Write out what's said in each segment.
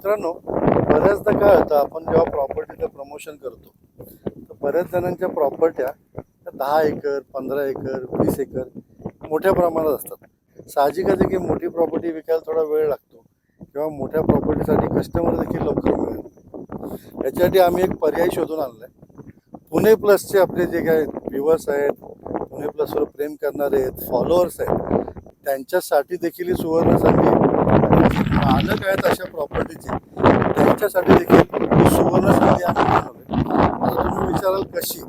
मित्रांनो बऱ्याचदा काय होतं आपण जेव्हा प्रॉपर्टीचं प्रमोशन करतो तर बऱ्याच जणांच्या प्रॉपर्ट्या दहा एकर पंधरा एकर वीस एकर मोठ्या प्रमाणात असतात. साहजिकच आहे की मोठी प्रॉपर्टी विकायला थोडा वेळ लागतो किंवा मोठ्या प्रॉपर्टीसाठी कस्टमर देखील लवकर मिळेल. याच्यासाठी आम्ही एक पर्याय शोधून आणला आहे पुणे प्लसचे आपले जे काय व्ह्युअर्स आहेत पुणे प्लसवर प्रेम करणारे आहेत फॉलोअर्स आहेत त्यांच्यासाठी देखील ही सुवर्ण संधी मालक आहेत अशा प्रॉपर्टीचे त्यांच्यासाठी देखील सुवर्ण संधी आता तुम्ही विचाराल कशी?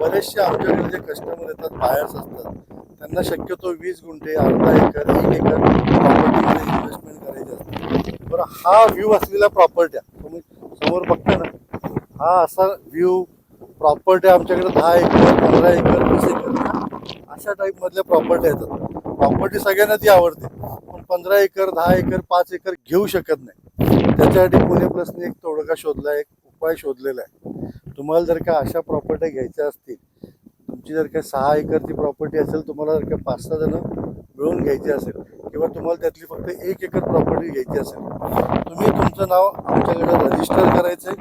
बरेचसे आमच्याकडे म्हणजे जे कस्टमर येतात बायर्स असतात. त्यांना शक्यतो वीस गुंठे अर्धा एकर एक एकर प्रॉपर्टीमध्ये इन्व्हेस्टमेंट करायची असते. बरं हा व्ह्यू असलेल्या प्रॉपर्ट्या तुम्ही समोर बघता ना हा असा व्ह्यू प्रॉपर्ट्या आमच्याकडे दहा एकर पंधरा एकर वीस एकर अशा टाईपमधल्या प्रॉपर्ट्या येतात. प्रॉपर्टी सगळ्यांना ती आवडते. पण पंधरा एकर दहा एकर पाच एकर घेऊ शकत नाही. त्याच्यासाठी पुणे प्लसने एक तोडगा शोधला एक उपाय शोधलेला आहे. तुम्हाला जर का अशा प्रॉपर्ट्या घ्यायच्या असतील तुमची जर का सहा एकरची प्रॉपर्टी असेल तुम्हाला जर का पाच सहा जण मिळून घ्यायची असेल किंवा तुम्हाला त्यातली फक्त एक एकर प्रॉपर्टी घ्यायची असेल तुम्ही तुमचं नाव आमच्याकडे रजिस्टर करायचं आहे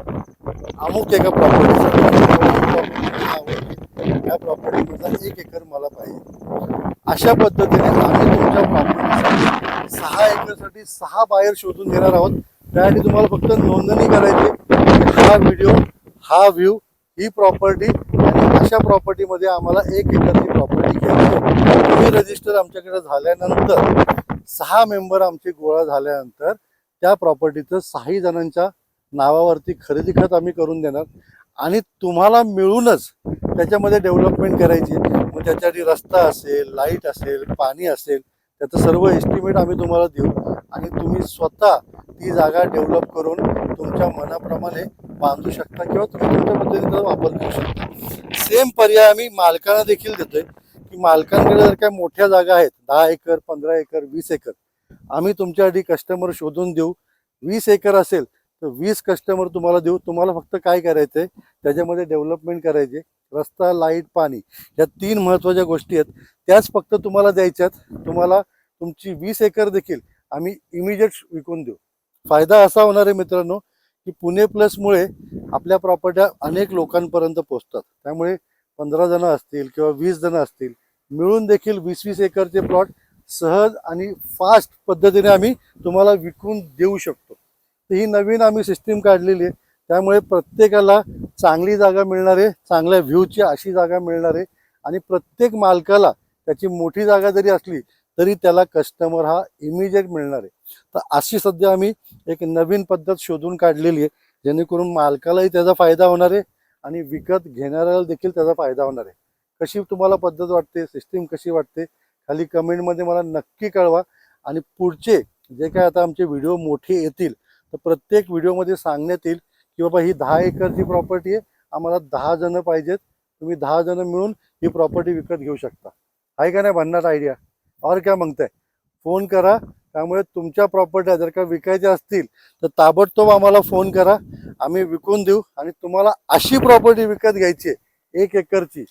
अमुक एका प्रॉपर्टीसाठी या प्रॉपर्टीमधला एक एकर मला पाहिजे अशा पद्धतीने आम्ही तुमच्या प्रॉपर्टीसाठी सहा एकरसाठी सहा बाहेर शोधून घेणार आहोत. त्यासाठी तुम्हाला फक्त नोंदणी करायची हा व्हिडिओ हा व्ह्यू ही प्रॉपर्टी आणि अशा प्रॉपर्टीमध्ये आम्हाला एक एकरची प्रॉपर्टी घ्यायची तुम्ही रजिस्टर आमच्याकडे झाल्यानंतर सहा मेंबर आमचे गोळा झाल्यानंतर त्या प्रॉपर्टीचं सहाही जणांच्या नावावरती खरेदी खत आम्ही करून देणार. आणि तुम्हाला मिळूनच त्याच्यामध्ये डेव्हलपमेंट करायची आहे. मग त्याच्यासाठी रस्ता असेल लाइट असेल पाणी असेल त्याचं सर्व एस्टिमेट आम्ही तुम्हाला देऊ. आणि तुम्ही स्वतः ती जागा डेव्हलप करून तुमच्या मनाप्रमाणे बांधू शकता किंवा तुम्ही तुमच्या पद्धतीने वापर करू शकता. सेम पर्याय आम्ही मालकांना देखील देतोय की मालकांकडे जर काय मोठ्या जागा आहेत दहा एकर पंधरा एकर वीस एकर आम्ही तुमच्यासाठी कस्टमर शोधून देऊ. वीस एकर असेल तर वीस कस्टमर तुम्हाला देऊ तुम्हाला फक्त काय करायचं आहे त्याच्यामध्ये डेव्हलपमेंट करायचे रस्ता लाइट पाणी या तीन महत्त्वाच्या गोष्टी आहेत. त्याच फक्त तुम्हाला द्यायच्यात तुम्हाला तुमची वीस एकर देखील आम्ही इमिजिएट विकून देऊ. फायदा असा होणार आहे मित्रांनो की पुणे प्लसमुळे आपल्या प्रॉपर्ट्या अनेक लोकांपर्यंत पोहोचतात. त्यामुळे पंधरा जणं असतील किंवा वीस जणं असतील मिळून देखील वीस वीस एकरचे प्लॉट सहज आणि फास्ट पद्धतीने आम्ही तुम्हाला विकून देऊ शकतो. ही नवीन आम्ही सिस्टीम काढलेली आहे. त्यामुळे प्रत्येकाला चांगली जागा मिळणार आहे चांगल्या व्ह्यूची अशी जागा मिळणार आहे. आणि प्रत्येक मालकाला त्याची मोठी जागा जरी असली तरी त्याला कस्टमर हा इमिजिएट मिळणार आहे. तर अशी सध्या आम्ही एक नवीन पद्धत शोधून काढलेली आहे जेणेकरून मालकालाही त्याचा फायदा होणार आहे आणि विकत घेणाऱ्याला देखील त्याचा फायदा होणार आहे. कशी तुम्हाला पद्धत वाटते सिस्टीम कशी वाटते खाली कमेंटमध्ये मला नक्की कळवा. आणि पुढचे जे काय आता आमचे व्हिडिओ मोठे येतील तर प्रत्येक व्हिडिओमध्ये सांगण्यात येईल की बाबा ही दहा एकरची प्रॉपर्टी आहे आम्हाला दहा जणं पाहिजेत. तुम्ही दहा जणं मिळून ही प्रॉपर्टी विकत घेऊ शकता. आहे का नाही भन्नाट आयडिया और काय म्हणताय फोन करा. त्यामुळे तुमच्या प्रॉपर्ट्या जर का विकायच्या असतील तर ताबडतोब आम्हाला फोन करा. आम्ही विकून देऊ आणि तुम्हाला अशी प्रॉपर्टी विकत घ्यायची आहे एक एकरची.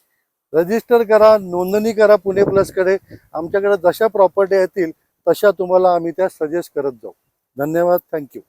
रजिस्टर करा नोंदणी करा पुणे प्लसकडे आमच्याकडे जशा प्रॉपर्ट्या येतील तशा तुम्हाला आम्ही त्या सजेस्ट करत जाऊ. धन्यवाद. थँक्यू